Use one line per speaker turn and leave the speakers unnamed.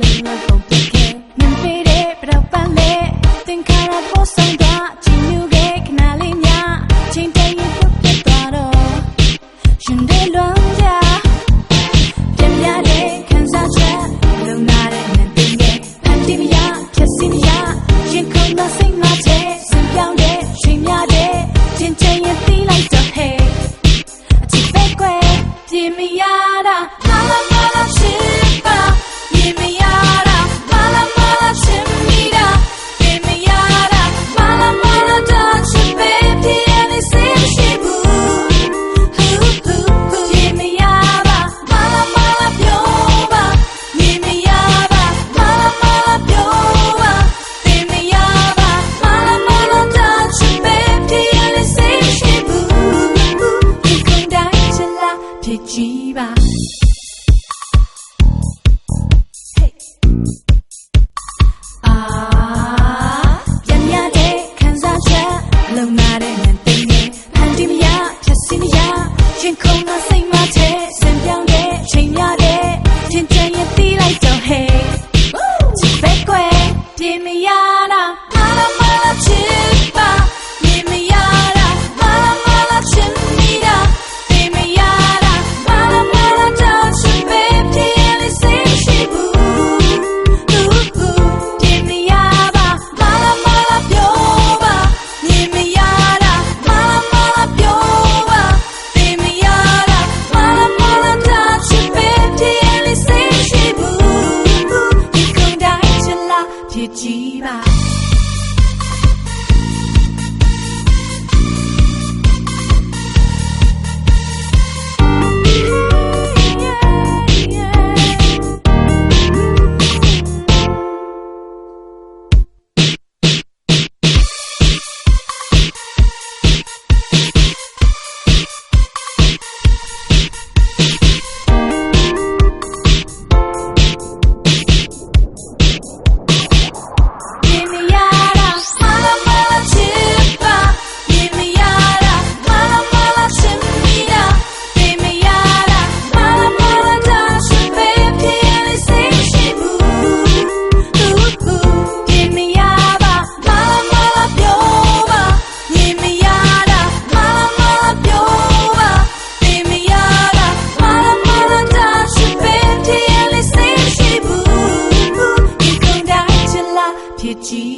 လည်းမကုန်ပြခဲ့မြင်ပေတဲ့ပတော့ပန်းလေးသင်္ခါရပေါ်ဆောင်တာချင်းညူခဲ့ခဏလေးညချင်းတည်းရင်ပြုတ်ပြသွားတော့ရှင်တဲ့လွန်ကြပြန်ပြတဲ့ခံစားချက်လုံလာတဲ့မြင်ပေးရဲ့ဖန်တီးမရဖြတ်စီမရရင်ခုန်မစိတ်မချဲစံပြောင်းတဲ့ချိန်များတဲ့ချင်းချင်းရင်တီးလိုက်တော့ဟဲ့အချစ်ပဲကွယ်ပြင်မရတာ はいは。que te